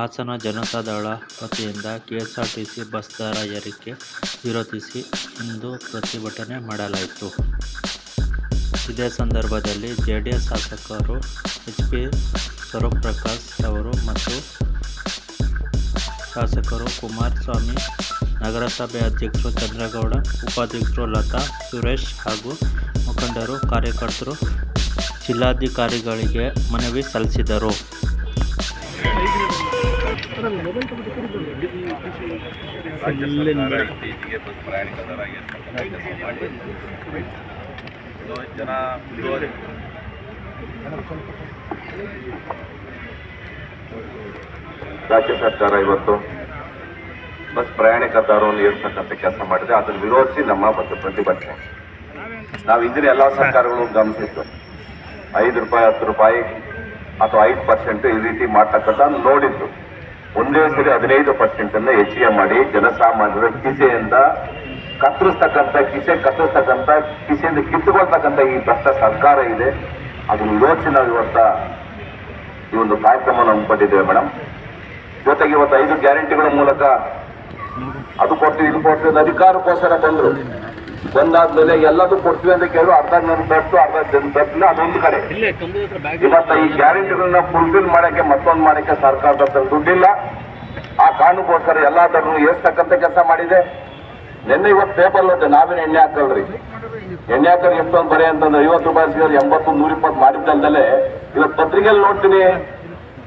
ಹಾಸನ ಜನತಾದಳ ವತಿಯಿಂದ KSRTC bus ದರ ಏರಿಕೆ ವಿರೋಧಿಸಿ ಇಂದು ಪ್ರತಿಭಟನೆ ಮಾಡಲಾಯಿತು. ಇದೇ ಸಂದರ್ಭದಲ್ಲಿ ಜೆಡಿಎಸ್ ಶಾಸಕರು ಎಚ್ ಪಿ ಸ್ವರೂಪ್ರಕಾಶ್ ಅವರು ಮತ್ತು ಶಾಸಕರು ಕುಮಾರಸ್ವಾಮಿ, ನಗರಸಭೆ ಅಧ್ಯಕ್ಷರು ಚಂದ್ರೇಗೌಡ, ಉಪಾಧ್ಯಕ್ಷರು ಲತಾ, ಸುರೇಶ್ ಹಾಗೂ ಮುಖಂಡರು, ಕಾರ್ಯಕರ್ತರು, ಜಿಲ್ಲಾಧಿಕಾರಿಗಳಿಗೆ ಮನವಿ ಸಲ್ಲಿಸಿದರು. ರಾಜ್ಯ ಸರ್ಕಾರ ಇವತ್ತು ಬಸ್ ಪ್ರಯಾಣಿಕ ದರವನ್ನು ಏರ್ತಕ್ಕಂಥ ಕೆಲಸ ಮಾಡಿದೆ. ಅದನ್ನು ವಿರೋಧಿಸಿ ನಮ್ಮ ಮತ್ತು ಪ್ರತಿಭಟನೆ. ನಾವು ಹಿಂದಿನ ಎಲ್ಲ ಸರ್ಕಾರಗಳು ಗಮನಿಸಿದ್ದು. ಐದು ರೂಪಾಯಿ, ಹತ್ತು ರೂಪಾಯಿ ಅಥವಾ ಐದು ಪರ್ಸೆಂಟ್ ಈ ರೀತಿ ಮಾಡ್ತಕ್ಕಂಥ ನೋಡಿದ್ದು. ಒಂದೇ ಸರಿ ಹದಿನೈದು ಪರ್ಸೆಂಟ್ ಅನ್ನ ಹೆಚ್ಚಿಗೆ ಮಾಡಿ ಜನಸಾಮಾನ್ಯರ ಕಿಸೆಯಿಂದ ಕತ್ತರಿಸ್ತಕ್ಕಂಥ ಕಿಸೆ, ಕತ್ತರಿಸ್ತಕ್ಕಂಥ ಕಿಸೆಯಿಂದ ಕಿತ್ತುಕೊಳ್ತಕ್ಕಂಥ ಈ ಭ್ರಷ್ಟ ಸರ್ಕಾರ ಇದೆ. ಅದನ್ನು ಯೋಚನೆ ನಾವು ಇವತ್ತ ಈ ಒಂದು ಕಾರ್ಯಕ್ರಮವನ್ನು ಹಮ್ಮಿಕೊಂಡಿದ್ದೇವೆ ಮೇಡಮ್ ಜೊತೆಗೆ ಇವತ್ತು ಐದು ಗ್ಯಾರಂಟಿಗಳ ಮೂಲಕ ಅದು ಕೊಟ್ಟು ಇದು ಅಂತ ಅಧಿಕಾರಕ್ಕೋಸ್ಕರ ಬಂದ್ರು. ಬಂದಾದ್ಮೇಲೆ ಎಲ್ಲದೂ ಕೊಡ್ತೀವಿ ಅಂತ ಕೇಳಿದ್ರು ಅರ್ಧ ನನ್ನ ಬೆಟ್ಟು ಅರ್ಧ ಜನ ಬೆಟ್ಟಿಲ್ಲ ಅದೊಂದು ಕಡೆ. ಇವತ್ತ ಈ ಗ್ಯಾರಂಟಿಗಳನ್ನ ಫುಲ್ಫಿಲ್ ಮಾಡಕ್ಕೆ ಮತ್ತೊಂದು ಮಾಡಕ್ಕೆ ಸರ್ಕಾರದ ಹತ್ರ ದುಡ್ಡಿಲ್ಲ. ಆ ಕಾರಣಕ್ಕೋಸ್ಕರ ಎಲ್ಲಾದ್ರೂ ಏರ್ಸ್ತಕ್ಕಂಥ ಕೆಲಸ ಮಾಡಿದೆ. ನಿನ್ನೆ ಇವತ್ತು ಪೇಪರ್ ಅಂತ ನಾವೇನು ಎಣ್ಣೆ ಹಾಕಲ್ರಿ. ಎಣ್ಣೆ ಹಾಕಲ್ ಎಷ್ಟೊಂದು ಬರೆ ಅಂತಂದ್ರೆ ಐವತ್ತು ರೂಪಾಯಿ ಸಿಗೋದು ಎಂಬತ್ತು ನೂರ ಇಪ್ಪತ್ತು ಮಾಡಿದ್ದಲ್ದಲೆ ಇವತ್ತು ಪತ್ರಿಕೆಯಲ್ಲಿ ನೋಡ್ತೀನಿ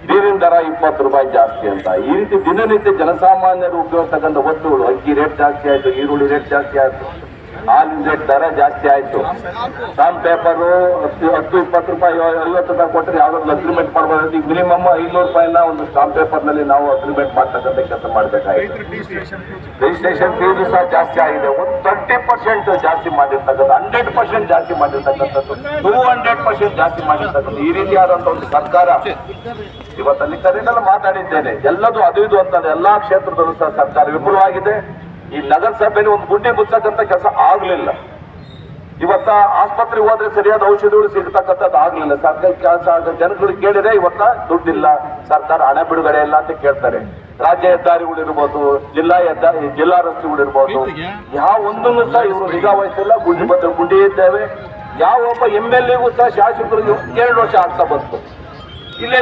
ನೀರಿನ ದರ ಇಪ್ಪತ್ತು ರೂಪಾಯಿ ಜಾಸ್ತಿ ಅಂತ. ಈ ರೀತಿ ದಿನನಿತ್ಯ ಜನಸಾಮಾನ್ಯರು ಉಪಯೋಗಿಸ್ತಕ್ಕಂಥ ವಸ್ತುಗಳು ಅಕ್ಕಿ ರೇಟ್ ಜಾಸ್ತಿ ಆಯಿತು ಈರುಳ್ಳಿ ರೇಟ್ ಜಾಸ್ತಿ ಆಯ್ತು. ರೇಟ್ ದರ ಜಾಸ್ತಿ ಆಯ್ತು. ಸ್ಟಾಂಪ್ ಪೇಪರು ಹತ್ತು ಹತ್ತು ಇಪ್ಪತ್ತು ರೂಪಾಯಿ, ಐವತ್ತು ರೂಪಾಯಿ ಕೊಟ್ಟರೆ ಯಾವ್ದಾದ್ರು ಅಗ್ರಿಮೆಂಟ್ ಮಾಡ್ಬೋದು. ಈಗ ಮಿನಿಮಮ್ ಐನೂರು ರೂಪಾಯಿನ ಒಂದು ಸ್ಟಾಂಪ್ ಪೇಪರ್ನಲ್ಲಿ ನಾವು ಅಗ್ರಿಮೆಂಟ್ ಮಾಡ್ತಕ್ಕಂಥ ಕೆಲಸ ಮಾಡಬೇಕಾಗಿತ್ತು ರಿಜಿಸ್ಟ್ರೇಷನ್ ಫೀಸ್ ಸಹ ಜಾಸ್ತಿ ಆಗಿದೆ. ಒಂದು ಟ್ವೆಂಟಿ ಪರ್ಸೆಂಟ್ ಜಾಸ್ತಿ ಮಾಡಿರ್ತಕ್ಕಂಥ ಹಂಡ್ರೆಡ್ ಪರ್ಸೆಂಟ್ ಜಾಸ್ತಿ ಮಾಡಿರ್ತಕ್ಕಂಥದ್ದು ಟೂ ಹಂಡ್ರೆಡ್ ಪರ್ಸೆಂಟ್ ಜಾಸ್ತಿ ಮಾಡಿರ್ತಕ್ಕಂಥ ಈ ರೀತಿಯಾದಂಥ ಒಂದು ಸರ್ಕಾರ ಇವತ್ತಲ್ಲಿ ಕರೆನೆಲ್ಲ ಮಾತಾಡಿದ್ದೇನೆ. ಎಲ್ಲದೂ ಅದು ಇದು ಅಂತ ಎಲ್ಲಾ ಕ್ಷೇತ್ರದಲ್ಲೂ ಸಹ ಸರ್ಕಾರ ವಿಫಲವಾಗಿದೆ ಈ ನಗರಸಭೆಯಲ್ಲಿ ಒಂದು ಗುಂಡಿ ಮುಚ್ಚಕ್ಕಂತ ಕೆಲಸ ಆಗ್ಲಿಲ್ಲ. ಇವತ್ತ ಆಸ್ಪತ್ರೆಗೆ ಹೋದ್ರೆ ಸರಿಯಾದ ಔಷಧಿಗಳು ಸಿಗ್ತಕ್ಕಂಥದ್ದು ಆಗ್ಲಿಲ್ಲ. ಸರ್ಕಾರ ಕೆಲಸ ಜನಗಳು ಕೇಳಿದ್ರೆ ಇವತ್ತ ದುಡ್ಡಿಲ್ಲ. ಸರ್ಕಾರ ಹಣ ಬಿಡುಗಡೆ ಇಲ್ಲ ಅಂತ ಕೇಳ್ತಾರೆ. ರಾಜ್ಯ ಹೆದ್ದಾರಿಗಳು ಇರ್ಬೋದು ಜಿಲ್ಲಾ ಹೆದ್ದಾರಿ ಜಿಲ್ಲಾ ರಸ್ತೆಗಳಿರ್ಬೋದು ಯಾವ ಒಂದನ್ನು ಸಹ ಇವರು ನಿಗಾ ವಹಿಸಿಲ್ಲ. ಗುಂಡಿ ಬದ್ದ ಗುಂಡಿ ಇದ್ದೇವೆ. ಯಾವ ಒಬ್ಬ ಎಂ ಎಲ್ ಎಗೂ ಸಹ ಶಾಸಕರು ಎರಡು ವರ್ಷ ಆಗ್ತಾ ಬಂತು. ಇಲ್ಲೇ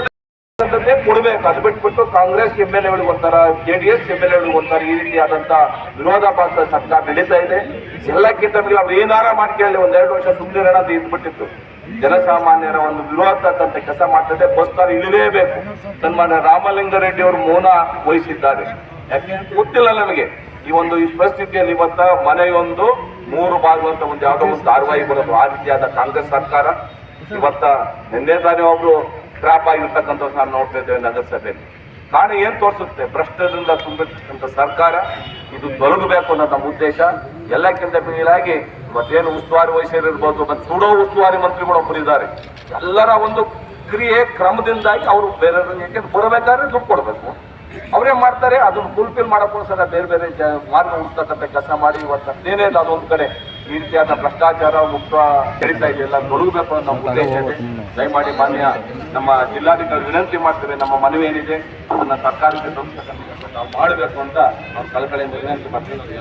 ಕೊಡ್ಬೇಕು. ಅದು ಬಿಟ್ಬಿಟ್ಟು ಕಾಂಗ್ರೆಸ್ ಎಂ ಎಲ್ ಎಗಳಿಗೆ ಒಂಥರ, J D S M L ಎಗಳಿಗೆ ಒಂಥರ ಈ ರೀತಿಯಾದಂತ ವಿರೋಧಾಭಾಸ ಸರ್ಕಾರ ನಡೀತಾ ಇದೆ. ಎಲ್ಲಕ್ಕಿಂತ ಅವ್ರು ಏನಾರ ಮಾಡ್ಕೊಳ್ಳಿ ಒಂದೆರಡು ವರ್ಷ ಸುಮ್ಮನೆ ಅಂತ ಇದ್ಬಿಟ್ಟಿತ್ತು. ಜನಸಾಮಾನ್ಯರ ಒಂದು ವಿರೋಧಕ್ಕಂತ ಕೆಲಸ ಮಾಡ್ತದೆ ಬಸ್ ತರ ಇಳಿಲೇಬೇಕು. ಸನ್ಮಾನ್ಯ ರಾಮಲಿಂಗಾರೆಡ್ಡಿ ಅವರು ಮೌನ ವಹಿಸಿದ್ದಾರೆ. ಯಾಕೆ ಗೊತ್ತಿಲ್ಲ ನಮಗೆ. ಈ ಒಂದು ಈ ಪರಿಸ್ಥಿತಿಯಲ್ಲಿ ಇವತ್ತ ಮನೆಯೊಂದು, ಮೂರು ಭಾಗವಂತ ಒಂದು ಯಾವುದೋ ಒಂದು ಧಾರವಾಹಿ ಬರೋದು. ಆ ರೀತಿಯಾದ ಕಾಂಗ್ರೆಸ್ ಸರ್ಕಾರ. ಇವತ್ತ ನಿನ್ನೆ ತಾನೇ ಒಬ್ರು ಟ್ರಾಪ್ ಆಗಿರ್ತಕ್ಕಂಥ ನಾವು ನೋಡ್ತಾ ಇದ್ದೇವೆ ನಗರಸಭೆಯಲ್ಲಿ ಕಾರಣ ಏನು ತೋರಿಸುತ್ತೆ? ಭ್ರಷ್ಟದಿಂದ ತುಂಬಿರ್ತಕ್ಕಂಥ ಸರ್ಕಾರ ಇದು ತೊಲಗಬೇಕು ಅನ್ನೋ ನಮ್ಮ ಉದ್ದೇಶ. ಎಲ್ಲಕ್ಕಿಂತ ಮೇಲಾಗಿ ಮತ್ತೇನು ಉಸ್ತುವಾರಿ ವಹಿಸಿರ್ಬೋದು ಮತ್ತು ಸುಡೋ ಉಸ್ತುವಾರಿ ಮಂತ್ರಿಗಳು ಒಬ್ಬರಿದ್ದಾರೆ ಎಲ್ಲರ ಒಂದು ಕ್ರಿಯೆ ಕ್ರಮದಿಂದಾಗಿ ಅವರು ಬೇರೆ ಬರಬೇಕಾದ್ರೆ ದುಡ್ಡು ಕೊಡಬೇಕು. ಅವರೇ ಮಾಡ್ತಾರೆ? ಅದನ್ನು ಫುಲ್ಫಿಲ್ ಮಾಡೋಕ್ಕೋಸ್ಕರ ಬೇರೆ ಬೇರೆ ಮಾರ್ಗ ಹುಡ್ತಕ್ಕಂಥ ಕೆಲಸ ಮಾಡಿ ಇವತ್ತು ಏನೇ ಅದೊಂದು ಕಡೆ ಈ ರೀತಿಯಾದ ಭ್ರಷ್ಟಾಚಾರ ಮುಕ್ತ ನಡೀತಾ ಇದೆಯಲ್ಲ ತೊಡಗಬೇಕು ಅನ್ನೋ ನಮ್ಮ ಉದ್ದೇಶ ಇದೆ ದಯಮಾಡಿ ಮಾನ್ಯ ನಮ್ಮ ಜಿಲ್ಲಾಧಿಕಾರಿ ವಿನಂತಿ ಮಾಡ್ತೇವೆ ನಮ್ಮ ಮನವಿ ಏನಿದೆ ಅದನ್ನ ಸರ್ಕಾರಕ್ಕೆ ನಾವು ಮಾಡಬೇಕು ಅಂತ ನಾವು ಕಳಕಳಿಯಿಂದ ವಿನಂತಿ ಮಾಡ್ತೀವಿ.